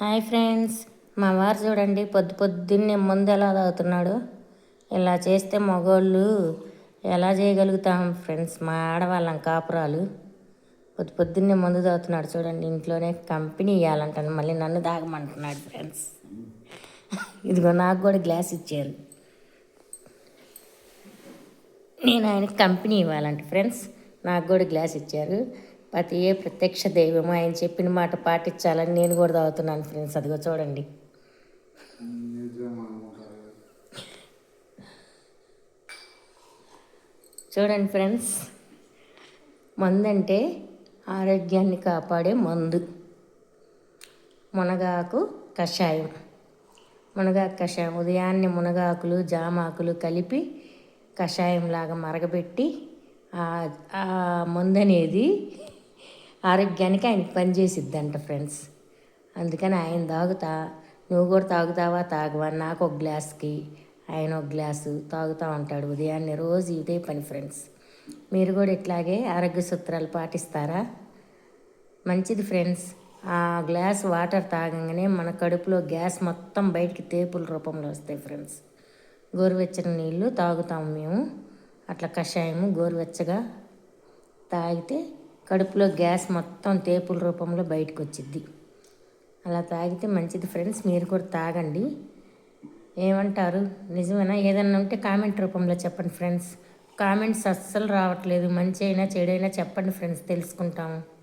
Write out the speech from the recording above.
Hi friends మా వారు చూడండి పొద్దు పొద్దున్నే ముందు ఎలా తాగుతున్నాడు? ఇలా చేస్తే మగోళ్ళు ఎలా చేయగలుగుతాం ఫ్రెండ్స్? మా ఆడవాళ్ళం కాపురాలు. పొద్దు పొద్దున్నే ముందు తాగుతున్నాడు చూడండి ఇంట్లోనే కంపెనీ ఇవ్వాలంటాను మళ్ళీ నన్ను తాగమంటున్నాడు ఫ్రెండ్స్. ఇదిగో నాకు కూడా గ్లాస్ ఇచ్చారు. నేను ఆయనకి కంపెనీ ఇవ్వాలంట ఫ్రెండ్స్. నాకు కూడా గ్లాస్ ఇచ్చారు. ప్రతి ఏ ప్రత్యక్ష దైవము? ఆయన చెప్పిన మాట పాటించాలని నేను కూడా తాగుతున్నాను ఫ్రెండ్స్. అదిగో చూడండి. చూడండి ఫ్రెండ్స్. మందు అంటే ఆరోగ్యాన్ని కాపాడే మందు. మునగాకు కషాయం. మునగాకు కషాయం. ఉదయాన్నే మునగాకులు జామాకులు కలిపి కషాయం లాగా మరగబెట్టి ఆ మందు అనేది ఆరోగ్యానికి ఆయనకి పనిచేసిద్దంట ఫ్రెండ్స్. అందుకని ఆయన తాగుతా నువ్వు కూడా తాగుతావా? తాగవా నాకు ఒక గ్లాస్కి ఆయన ఒక గ్లాసు తాగుతూ ఉంటాడు ఉదయాన్నే రోజు ఇదే పని ఫ్రెండ్స్. మీరు కూడా ఇట్లాగే ఆరోగ్య సూత్రాలు పాటిస్తారా? మంచిది ఫ్రెండ్స్. ఆ గ్లాస్ వాటర్ తాగంగానే మన కడుపులో గ్యాస్ మొత్తం బయటికి తేపుల రూపంలో వస్తాయి ఫ్రెండ్స్. గోరువెచ్చని నీళ్ళు తాగుతాము మేము. అట్లా కషాయము గోరువెచ్చగా తాగితే కడుపులో గ్యాస్ మొత్తం తేపుల రూపంలో బయటకు వచ్చిద్ది అలా తాగితే మంచిది ఫ్రెండ్స్ మీరు కూడా తాగండి. ఏమంటారు? నిజమేనా? ఏదన్నా ఉంటే కామెంట్ రూపంలో చెప్పండి ఫ్రెండ్స్. కామెంట్స్ అస్సలు రావట్లేదు. మంచి అయినా చెడైనా చెప్పండి ఫ్రెండ్స్ తెలుసుకుంటాము.